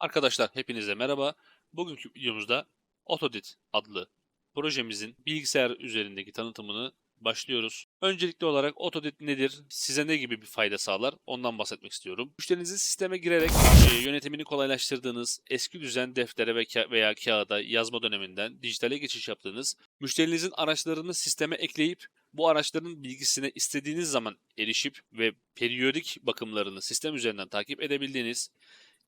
Arkadaşlar hepinize merhaba. Bugünkü videomuzda Autodit adlı projemizin bilgisayar üzerindeki tanıtımını başlıyoruz. Öncelikli olarak Autodit nedir? Size ne gibi bir fayda sağlar? Ondan bahsetmek istiyorum. Müşterinizin sisteme girerek yönetimini kolaylaştırdığınız, eski düzen deftere veya kağıda yazma döneminden dijitale geçiş yaptığınız, müşterinizin araçlarını sisteme ekleyip bu araçların bilgisine istediğiniz zaman erişip ve periyodik bakımlarını sistem üzerinden takip edebildiğiniz,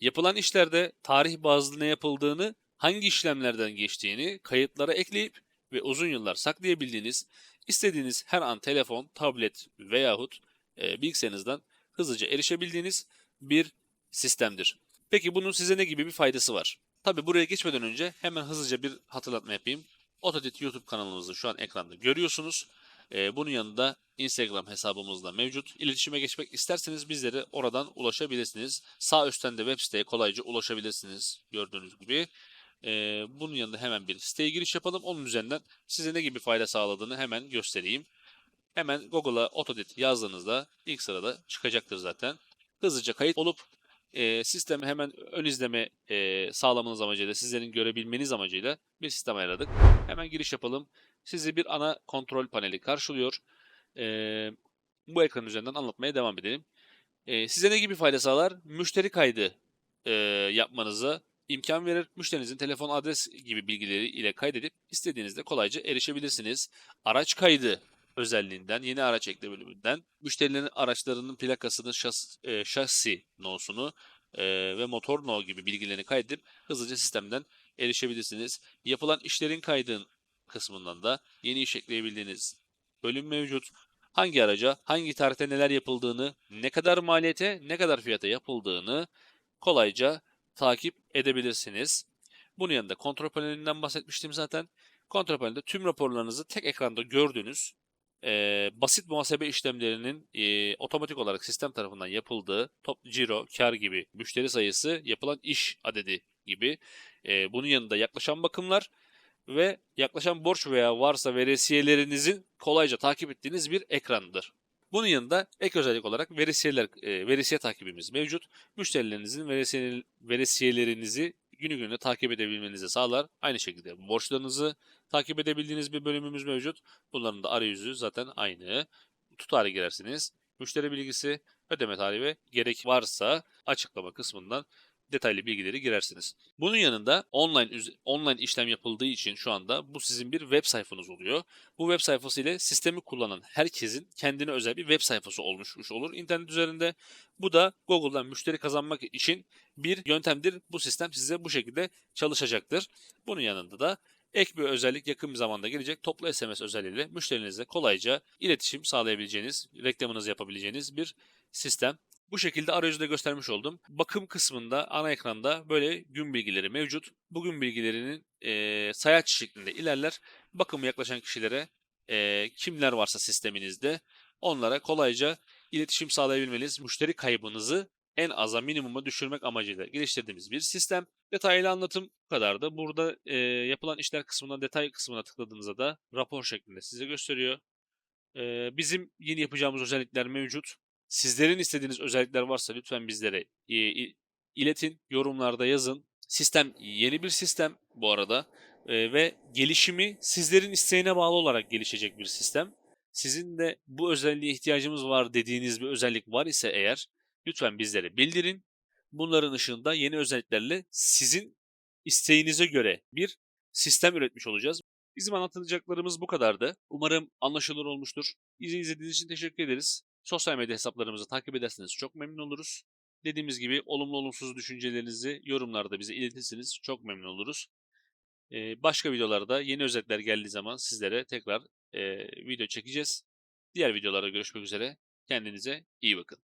Yapılan işlerde tarih bazlı ne yapıldığını, hangi işlemlerden geçtiğini kayıtlara ekleyip ve uzun yıllar saklayabildiğiniz, istediğiniz her an telefon, tablet veyahut e, bilgisayarınızdan hızlıca erişebildiğiniz bir sistemdir. Peki bunun size ne gibi bir faydası var? Tabi buraya geçmeden önce hemen hızlıca bir hatırlatma yapayım. Otodit YouTube kanalımızı şu an ekranda görüyorsunuz. Ee, bunun yanında Instagram hesabımız da mevcut. İletişime geçmek isterseniz bizlere oradan ulaşabilirsiniz. Sağ üstten de web siteye kolayca ulaşabilirsiniz gördüğünüz gibi. Ee, bunun yanında hemen bir siteye giriş yapalım. Onun üzerinden size ne gibi fayda sağladığını hemen göstereyim. Hemen Google'a Autodit yazdığınızda ilk sırada çıkacaktır zaten. Hızlıca kayıt olup e, sistemi hemen ön izleme e, sağlamanız amacıyla, sizlerin görebilmeniz amacıyla bir sistem ayarladık. Hemen giriş yapalım. Sizi bir ana kontrol paneli karşılıyor. Ee, bu ekran üzerinden anlatmaya devam edelim. Ee, size ne gibi fayda sağlar? Müşteri kaydı e, yapmanıza imkan verir. Müşterinizin telefon adres gibi bilgileri ile kaydedip istediğinizde kolayca erişebilirsiniz. Araç kaydı özelliğinden, yeni araç ekle bölümünden müşterilerin araçlarının plakasını, şas, e, şasi nosunu e, ve motor no gibi bilgilerini kaydedip hızlıca sistemden erişebilirsiniz. Yapılan işlerin kaydın kısmından da yeni iş ekleyebildiğiniz bölüm mevcut. Hangi araca, hangi tarihte neler yapıldığını, ne kadar maliyete, ne kadar fiyata yapıldığını kolayca takip edebilirsiniz. Bunun yanında kontrol panelinden bahsetmiştim zaten. Kontrol panelinde tüm raporlarınızı tek ekranda gördüğünüz eee, basit muhasebe işlemlerinin eee, otomatik olarak sistem tarafından yapıldığı top ciro, kar gibi müşteri sayısı, yapılan iş adedi gibi. Eee, bunun yanında yaklaşan bakımlar ve yaklaşan borç veya varsa veresiyelerinizin kolayca takip ettiğiniz bir ekrandır. Bunun yanında ek özellik olarak veresiyeler, e, veresiye takibimiz mevcut. Müşterilerinizin veresiye, veresiyelerinizi günü gününe takip edebilmenizi sağlar. Aynı şekilde borçlarınızı takip edebildiğiniz bir bölümümüz mevcut. Bunların da arayüzü zaten aynı. Tutarı girersiniz. Müşteri bilgisi, ödeme tarihi ve gerek varsa açıklama kısmından detaylı bilgileri girersiniz. Bunun yanında online online işlem yapıldığı için şu anda bu sizin bir web sayfanız oluyor. Bu web sayfası ile sistemi kullanan herkesin kendine özel bir web sayfası olmuş olur internet üzerinde. Bu da Google'dan müşteri kazanmak için bir yöntemdir. Bu sistem size bu şekilde çalışacaktır. Bunun yanında da ek bir özellik yakın bir zamanda gelecek. Toplu SMS özelliğiyle müşterinizle kolayca iletişim sağlayabileceğiniz, reklamınızı yapabileceğiniz bir sistem. Bu şekilde arayüzde göstermiş oldum. Bakım kısmında ana ekranda böyle gün bilgileri mevcut. Bu gün bilgilerinin e, sayaç şeklinde ilerler. Bakımı yaklaşan kişilere e, kimler varsa sisteminizde onlara kolayca iletişim sağlayabilmeniz, müşteri kaybınızı en aza minimuma düşürmek amacıyla geliştirdiğimiz bir sistem. Detaylı anlatım bu kadardı. Burada e, yapılan işler kısmına, detay kısmına tıkladığınızda da rapor şeklinde size gösteriyor. E, bizim yeni yapacağımız özellikler mevcut. Sizlerin istediğiniz özellikler varsa lütfen bizlere iletin, yorumlarda yazın. Sistem yeni bir sistem bu arada E, ve gelişimi sizlerin isteğine bağlı olarak gelişecek bir sistem. Sizin de bu özelliğe ihtiyacımız var dediğiniz bir özellik var ise eğer lütfen bizlere bildirin. Bunların ışığında yeni özelliklerle sizin isteğinize göre bir sistem üretmiş olacağız. Bizim anlatacaklarımız bu kadardı. Umarım anlaşılır olmuştur. Bizi izlediğiniz için teşekkür ederiz. Sosyal medya hesaplarımızı takip ederseniz çok memnun oluruz. Dediğimiz gibi olumlu olumsuz düşüncelerinizi yorumlarda bize iletirseniz çok memnun oluruz. Ee, başka videolarda yeni özellikler geldiği zaman sizlere tekrar e, video çekeceğiz. Diğer videolarda görüşmek üzere. Kendinize iyi bakın.